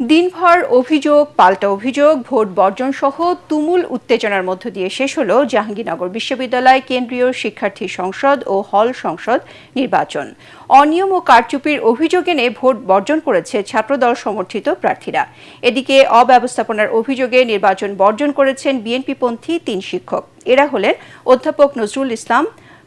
দিনভর অভিযোগ, পাল্টা অভিযোগ, ভোট বর্জন সহ তুমুল উত্তেজনার মধ্য দিয়ে শেষ হল জাহাঙ্গীরনগর বিশ্ববিদ্যালয় কেন্দ্রীয় শিক্ষার্থী সংসদ ও হল সংসদ নির্বাচন। অনিয়ম ও কারচুপির অভিযোগ এনে ভোট বর্জন করেছে ছাত্রদল সমর্থিত প্রার্থীরা। এদিকে অব্যবস্থাপনার অভিযোগে নির্বাচন বর্জন করেছেন বিএনপিপন্থী তিন শিক্ষক। এরা হলেন অধ্যাপক নজরুল ইসলাম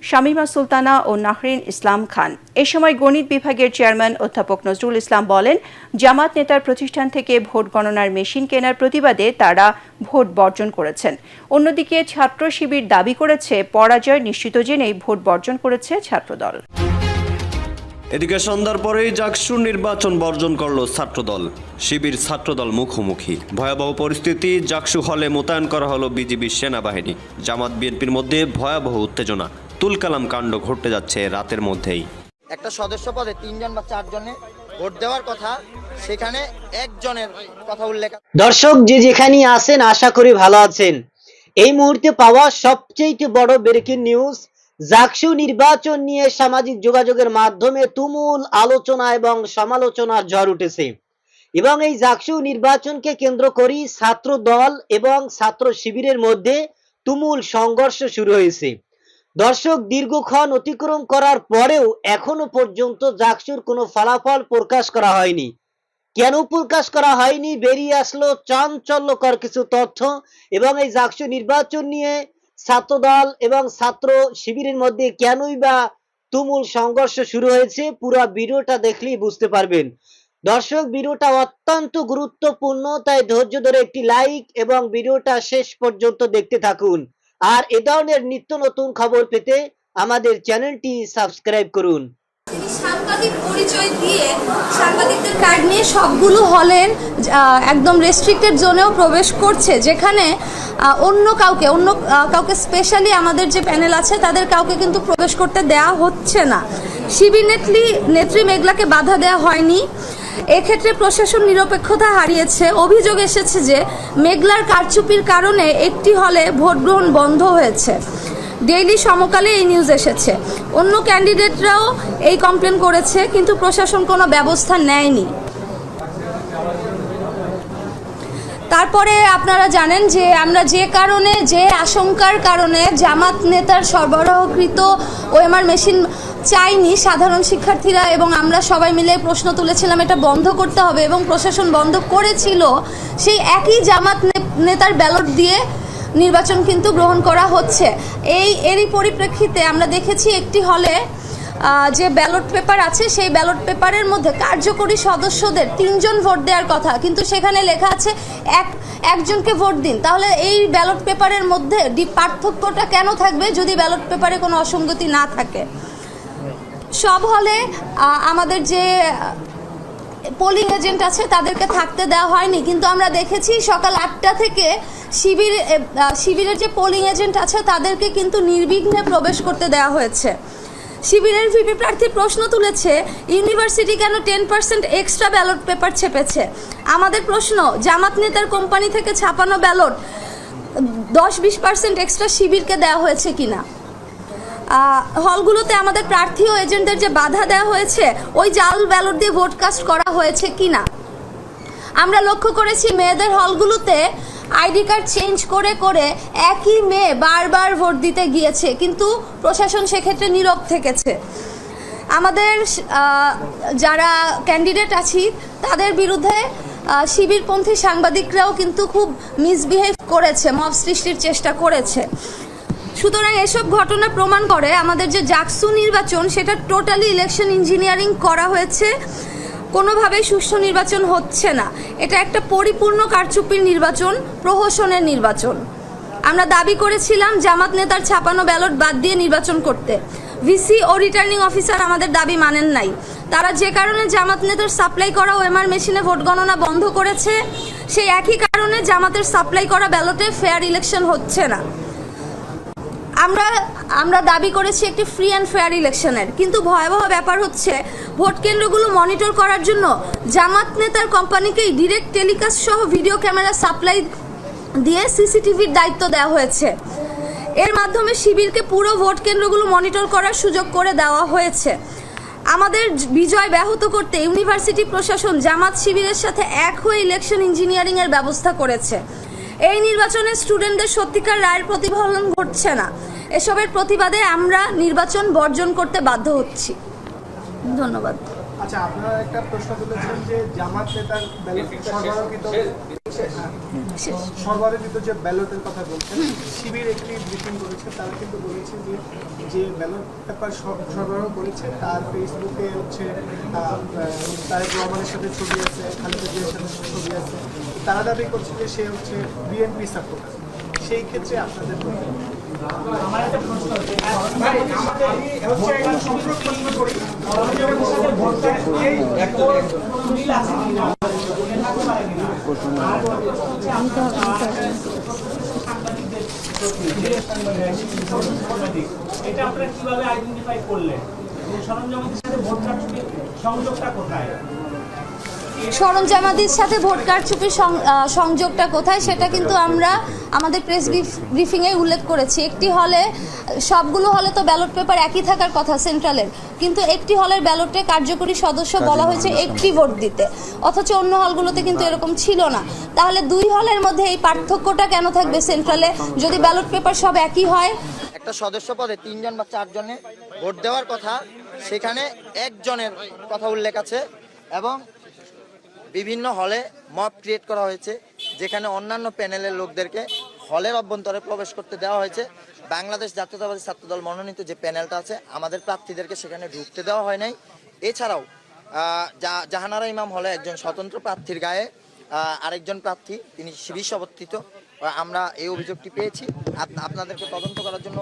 শামীমা সুলতানা ও নাহরিন ইসলাম খান। এ সময় গণিত বিভাগের চেয়ারম্যান অধ্যাপক নজরুল ইসলাম বলেন, জামাত নেতার প্রতিষ্ঠান থেকে ভোট গণনার মেশিন কেনার প্রতিবাদে তারা ভোট বর্জন করেছেন। অন্যদিকে ছাত্র শিবির দাবি করেছে, পরাজয় নিশ্চিত জেনেই ভোট বর্জন করেছে ছাত্রদল। এদিকে সন্ধ্যার পরেই জাকসুর নির্বাচন বর্জন করল ছাত্রদল। শিবির ছাত্রদল মুখোমুখি। ভয়াবহ পরিস্থিতি জাকসু হলে মোতায়েন করা হলো বিজিবির সেনাবাহিনী। জামাত বিএনপির মধ্যে ভয়াবহ উত্তেজনা। তুলকালাম কাণ্ড ঘটতে যাচ্ছে রাতের মধ্যেই। একটা সদস্য পদে তিনজন বা চারজনে ভোট দেওয়ার কথা সেখানে একজনের কথা উল্লেখ দর্শক যে যেখানে আছেন আশা করি ভালো আছেন। এই মুহূর্তে পাওয়া সবচেয়ে বড় ব্রেকিং নিউজ জাকসু নির্বাচন নিয়ে সামাজিক যোগাযোগের মাধ্যমে তুমুল আলোচনা এবং সমালোচনার ঝড় উঠেছে। এবং এই জাকসু নির্বাচনকে কেন্দ্র করি ছাত্র দল এবং ছাত্র শিবিরের মধ্যে তুমুল সংঘর্ষ শুরু হয়েছে। দর্শক, দীর্ঘক্ষণ অতিক্রম করার পরেও এখনও পর্যন্ত জাকসুর কোনো ফলাফল প্রকাশ করা হয়নি। কেন প্রকাশ করা হয়নি? বেরিয়ে আসলো চাঞ্চল্যকর কিছু তথ্য এবং এই জাকসু নির্বাচন নিয়ে ছাত্রদল এবং ছাত্র শিবিরের মধ্যে কেনই বা তুমুল সংঘর্ষ শুরু হয়েছে পুরো ভিডিওটা দেখলেই বুঝতে পারবেন। দর্শক, ভিডিওটা অত্যন্ত গুরুত্বপূর্ণ, তাই ধৈর্য ধরে একটি লাইক এবং ভিডিওটা শেষ পর্যন্ত দেখতে থাকুন। আর এ ধরনের নিত্য নতুন খবর পেতে আমাদের চ্যানেলটি সাবস্ক্রাইব করুন। সাংবাদিক দিয়ে নিয়ে সবগুলো হলের একদম রেস্ট্রিক্টেড জোনেও প্রবেশ করছে, যেখানে অন্য কাউকে অন্য কাউকে স্পেশালি আমাদের যে প্যানেল আছে, তাদের কাউকে কিন্তু প্রবেশ করতে দেয়া হচ্ছে না। শিবির নেত্রী নেত্রী মেঘলাকে বাধা দেওয়া হয়নি। এক্ষেত্রে প্রশাসন নিরপেক্ষতা হারিয়েছে। অভিযোগ এসেছে যে মেঘলার কারচুপির কারণে একটি হলে ভোট গ্রহণ বন্ধ হয়েছে। ডেইলি সমকালে এই নিউজ এসেছে। অন্য ক্যান্ডিডেটরাও এই কমপ্লেন করেছে, কিন্তু প্রশাসন কোনো ব্যবস্থা নেয়নি। তারপরে আপনারা জানেন যে আমরা যে কারণে, যে আশঙ্কার কারণে জামাত নেতার সরবরাহকৃত ওএমআর মেশিন চাইনি সাধারণ শিক্ষার্থীরা এবং আমরা সবাই মিলে প্রশ্ন তুলেছিলাম, এটা বন্ধ করতে হবে এবং প্রশাসন বন্ধ করেছিল। সেই একই জামাত নেতার ব্যালট দিয়ে নির্বাচন কিন্তু গ্রহণ করা হচ্ছে। এই, এরই পরিপ্রেক্ষিতে আমরা দেখেছি একটি হলে যে ব্যালট পেপার আছে, সেই ব্যালট পেপারের মধ্যে কার্যকরী সদস্যদের তিনজন ভোট দেওয়ার কথা, কিন্তু সেখানে লেখা আছে, এক, একজনকে ভোট দিন। তাহলে এই ব্যালট পেপারের মধ্যে পার্থক্যটা কেন থাকবে যদি ব্যালট পেপারে কোনো অসঙ্গতি না থাকে? সব হলে আমাদের যে পোলিং এজেন্ট আছে, তাদেরকে থাকতে দেওয়া হয়নি। কিন্তু আমরা দেখেছি সকাল আটটা থেকে শিবির শিবিরের যে পোলিং এজেন্ট আছে, তাদেরকে কিন্তু নির্বিঘ্নে প্রবেশ করতে দেওয়া হয়েছে। শিবিরের ভিপি প্রার্থী প্রশ্ন তুলেছে, ইউনিভার্সিটি কেন ten percent extra ballot paper ছেপেছে? আমাদের প্রশ্ন, জামাত নেতার কোম্পানি থেকে ছাপানো ব্যালট দশ বিশ পার্সেন্ট এক্সট্রা শিবিরকে দেওয়া হয়েছে কিনা? হলগুলোতে আমাদের প্রার্থী ও এজেন্টদের যে বাধা দেওয়া হয়েছে, ওই জাল ব্যালট দিয়ে ভোট কাস্ট করা হয়েছে কি না আমরা লক্ষ্য করেছি মেয়েদের হলগুলোতে আইডি কার্ড চেঞ্জ করে করে একই মেয়ে বারবার ভোট দিতে গিয়েছে, কিন্তু প্রশাসন সেক্ষেত্রে নীরব থেকেছে। আমাদের যারা ক্যান্ডিডেট আছি, তাদের বিরুদ্ধে শিবিরপন্থী সাংবাদিকরাও কিন্তু খুব মিসবিহেভ করেছে, মব সৃষ্টির চেষ্টা করেছে। সুতরাং এসব ঘটনা প্রমাণ করে আমাদের যে জাকসু নির্বাচন, সেটা টোটালি ইলেকশন ইঞ্জিনিয়ারিং করা হয়েছে। কোনোভাবেই সুষ্ঠু নির্বাচন হচ্ছে না। এটা একটা পরিপূর্ণ কারচুপির নির্বাচন, প্রহসনের নির্বাচন। আমরা দাবি করেছিলাম জামাত নেতার ছাপানো ব্যালট বাদ দিয়ে নির্বাচন করতে। ভিসি ও রিটার্নিং অফিসার আমাদের দাবি মানেন নাই। তারা যে কারণে জামাত নেতার সাপ্লাই করা ওএমআর মেশিনে ভোট গণনা বন্ধ করেছে, সেই একই কারণে জামাতের সাপ্লাই করা ব্যালটে ফেয়ার ইলেকশন হচ্ছে না। আমরা আমরা দাবি করেছি একটি ফ্রি অ্যান্ড ফেয়ার ইলেকশনের কিন্তু ভয়াবহ ব্যাপার হচ্ছে, ভোট কেন্দ্রগুলো মনিটর করার জন্য জামাত নেতার কোম্পানিকেই ডিরেক্ট টেলিকাস্ট সহ ভিডিও ক্যামেরা সাপ্লাই দিয়ে সিসিটিভির দায়িত্ব দেওয়া হয়েছে। এর মাধ্যমে শিবিরকে পুরো ভোট কেন্দ্রগুলো মনিটর করার সুযোগ করে দেওয়া হয়েছে। আমাদের বিজয় ব্যাহত করতে ইউনিভার্সিটি প্রশাসন জামাত শিবিরের সাথে এক হয়ে ইলেকশন ইঞ্জিনিয়ারিং এর ব্যবস্থা করেছে। এই নির্বাচনে স্টুডেন্টদের সত্যিকার রায়ের প্রতিফলন ঘটছে না। এসবের প্রতিবাদে আমরা নির্বাচন বর্জন করতে বাধ্য হচ্ছি। ধন্যবাদ। আচ্ছা আপনারা একটা প্রশ্ন তুলেছেন যে জামাত নেতার ব্যালট সরবরাহকৃত সরবরাহকৃত যে ব্যালটের কথা বলছেন শিবির একটি ব্রিফিং করেছে তারা কিন্তু বলেছে যে যে ব্যালট পেপার সরবরাহ করেছে তার ফেসবুকে হচ্ছে তারেক রহমানের সাথে ছবি আছে খালেদা জিয়ার সাথে ছবি আছে। তারা দাবি করছে যে সে হচ্ছে বিএনপি সাপোর্টার সেই ক্ষেত্রে আপনাদের আমার একটা প্রশ্ন হচ্ছে একটা সংযোগ প্রশ্ন করি এটা আপনারা কীভাবে আইডেন্টিফাই করলেন যে সাথে ভোট সংযোগটা কোথায় সরঞ্জামাদির সাথে ভোট কারচুপির সংযোগটা কোথায় সেটা কিন্তু আমরা আমাদের প্রেস ব্রিফিংয়ে উল্লেখ করেছি। একটি হলে সবগুলো হলে তো ব্যালট পেপার একই থাকার কথা সেন্ট্রালের কিন্তু একটি হলের ব্যালটে কার্যকরী সদস্য বলা হয়েছে একটি ভোট দিতে। অথচ অন্য হলগুলোতে কিন্তু এরকম ছিল না। তাহলে দুই হলের মধ্যে এই পার্থক্যটা কেন থাকবে সেন্ট্রালে যদি ব্যালট পেপার সব একই হয়? একটা সদস্য পদে তিনজন বা চারজনে ভোট দেওয়ার কথা সেখানে একজনের কথা উল্লেখ আছে এবং বিভিন্ন হলে মব ক্রিয়েট করা হয়েছে যেখানে অন্যান্য প্যানেলের লোকদেরকে হলের অভ্যন্তরে প্রবেশ করতে দেওয়া হয়েছে। বাংলাদেশ জাতীয়তাবাদী ছাত্রদল মনোনীত যে প্যানেলটা আছে, আমাদের প্রার্থীদেরকে সেখানে ঢুকতে দেওয়া হয় নাই। এছাড়াও জাহানারা ইমাম হলে একজন স্বতন্ত্র প্রার্থীর গায়ে আরেকজন প্রার্থী, তিনি শিবির সমর্থিত আমরা এই অভিযোগটি পেয়েছি। আপনাদেরকে তদন্ত করার জন্য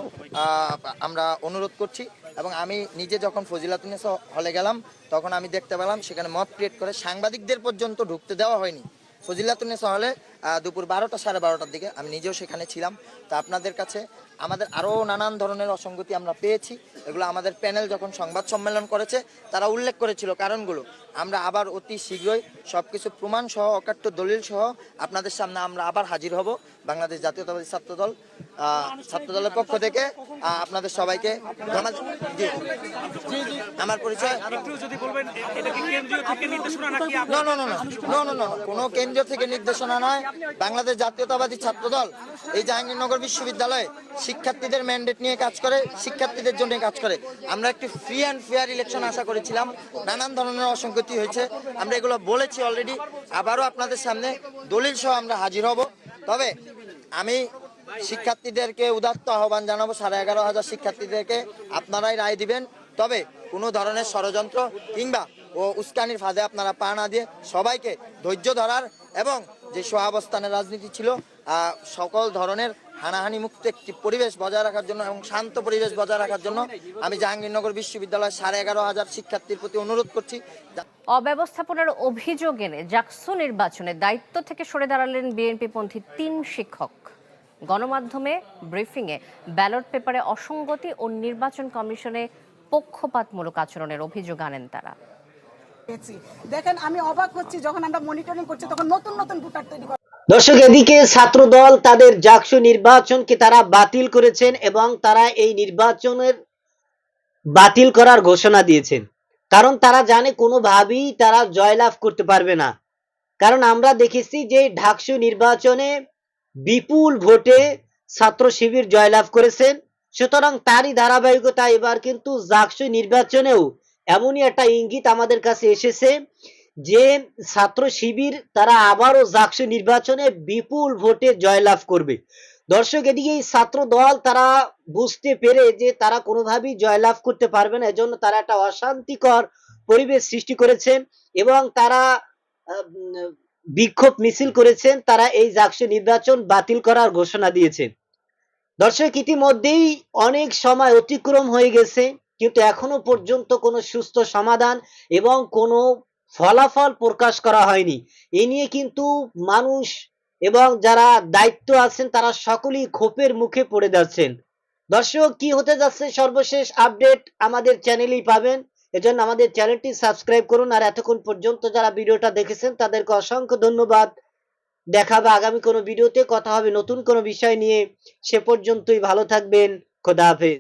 আমরা অনুরোধ করছি। এবং আমি নিজে যখন ফজিলাতুন্নেসা হলে গেলাম, তখন আমি দেখতে পেলাম সেখানে মত ক্রিয়েট করে সাংবাদিকদের পর্যন্ত ঢুকতে দেওয়া হয়নি। ফজিলাতুন্নেসা হলে দুপুর বারোটা সাড়ে বারোটার দিকে আমি নিজেও সেখানে ছিলাম। তা আপনাদের কাছে আমাদের আরও নানান ধরনের অসঙ্গতি আমরা পেয়েছি। এগুলো আমাদের প্যানেল যখন সংবাদ সম্মেলন করেছে, তারা উল্লেখ করেছিল কারণগুলো। আমরা আবার অতি শীঘ্রই সব কিছু প্রমাণ সহ অকাট্য দলিল সহ আপনাদের সামনে আমরা আবার হাজির হব। বাংলাদেশ জাতীয়তাবাদী ছাত্রদল আহ, ছাত্রদলের পক্ষ থেকে আপনাদের সবাইকে আমার পরিচয় যদি বলবেন এটা কি কেন্দ্রীয় থেকে নির্দেশনা নাকি না না না না না না না কোনো কেন্দ্র থেকে নির্দেশনা নয়। বাংলাদেশ জাতীয়তাবাদী ছাত্রদল এই জাহাঙ্গীরনগর বিশ্ববিদ্যালয়ে শিক্ষার্থীদের ম্যান্ডেট নিয়ে কাজ করে শিক্ষার্থীদের জন্য কাজ করে। আমরা একটি ফ্রি অ্যান্ড ফেয়ার ইলেকশন আশা করেছিলাম। নানান ধরনের অসঙ্গতি হয়েছে। আমরা এগুলো বলেছি অলরেডি আবারও আপনাদের সামনে দলিল সহ আমরা হাজির হব। তবে আমি শিক্ষার্থীদেরকে উদাত্ত আহ্বান জানাব, সাড়ে এগারো হাজার শিক্ষার্থীদেরকে আপনারাই রায় দিবেন। তবে কোনো ধরনের ষড়যন্ত্র কিংবা ও উস্কানির ফাঁদে আপনারা পা না দিয়ে সবাইকে ধৈর্য ধরার এবং যে সহাবস্থানের রাজনীতি ছিল সকল ধরনের হানাহানি মুক্ত একটি পরিবেশ বজায় রাখার জন্য এবং শান্ত পরিবেশ বজায় রাখার জন্য আমি জাহাঙ্গীরনগর বিশ্ববিদ্যালয়ের সাড়ে এগারো হাজার শিক্ষার্থীর প্রতি অনুরোধ করছি। অব্যবস্থাপনার অভিযোগ এনে জাকসু নির্বাচনে দায়িত্ব থেকে সরে দাঁড়ালেন বিএনপিপন্থী তিন শিক্ষক। গণমাধ্যমে ব্রিফিংয়ে ব্যালট পেপারে অসঙ্গতি ও নির্বাচন কমিশনে পক্ষপাতমূলক আচরণের অভিযোগ আনেন তারা। দেখেন আমি অবাক হচ্ছি যখন আমরা মনিটরিং করছি তখন নতুন নতুন ভোটার তৈরি দর্শক এদিকে ছাত্রদল তাদের জাকসু নির্বাচনকে তারা বাতিল করেছেন এবং তারা এই নির্বাচনের বাতিল করার ঘোষণা দিয়েছেন। কারণ তারা জানে কোনোভাবেই তারা জয়লাভ করতে পারবে না। কারণ আমরা দেখেছি যে ঢাকসু নির্বাচনে বিপুল ভোটে ছাত্র শিবির জয়লাভ করেছেন। সুতরাং তারই ধারাবাহিকতা এবার কিন্তু জাকসু নির্বাচনেও এমনই একটা ইঙ্গিত আমাদের কাছে এসেছে যে ছাত্র শিবির তারা আবারও জাকসু নির্বাচনে বিপুল ভোটে জয়লাভ করবে। দর্শক, এদিকে এই ছাত্র দল তারা বুঝতে পেরে যে তারা কোনোভাবেই জয়লাভ করতে পারবে না, এজন্য তারা একটা অশান্তিকর পরিবেশ সৃষ্টি করেছেন এবং তারা বিক্ষোভ মিছিল করেছেন, তারা এই জাকসু নির্বাচন বাতিল করার ঘোষণা দিয়েছেন। দর্শক, ইতিমধ্যেই অনেক সময় অতিক্রম হয়ে গেছে, কিন্তু এখনও পর্যন্ত কোনো সুস্থ সমাধান এবং কোনো ফলাফল প্রকাশ করা হয়নি। এ নিয়ে কিন্তু মানুষ এবং যারা দায়িত্ব আছেন, তারা সকলেই ক্ষোভের মুখে পড়ে যাচ্ছেন। দর্শক, কি হতে যাচ্ছে সর্বশেষ আপডেট আমাদের চ্যানেলেই পাবেন। এজন্য আমাদের চ্যানেলটি সাবস্ক্রাইব করুন আর এতক্ষণ পর্যন্ত যারা ভিডিওটা দেখেছেন তাদেরকে অসংখ্য ধন্যবাদ। দেখাবে আগামী কোনো ভিডিওতে, কথা হবে নতুন কোনো বিষয় নিয়ে। সে পর্যন্তই ভালো থাকবেন। খোদা হাফেজ।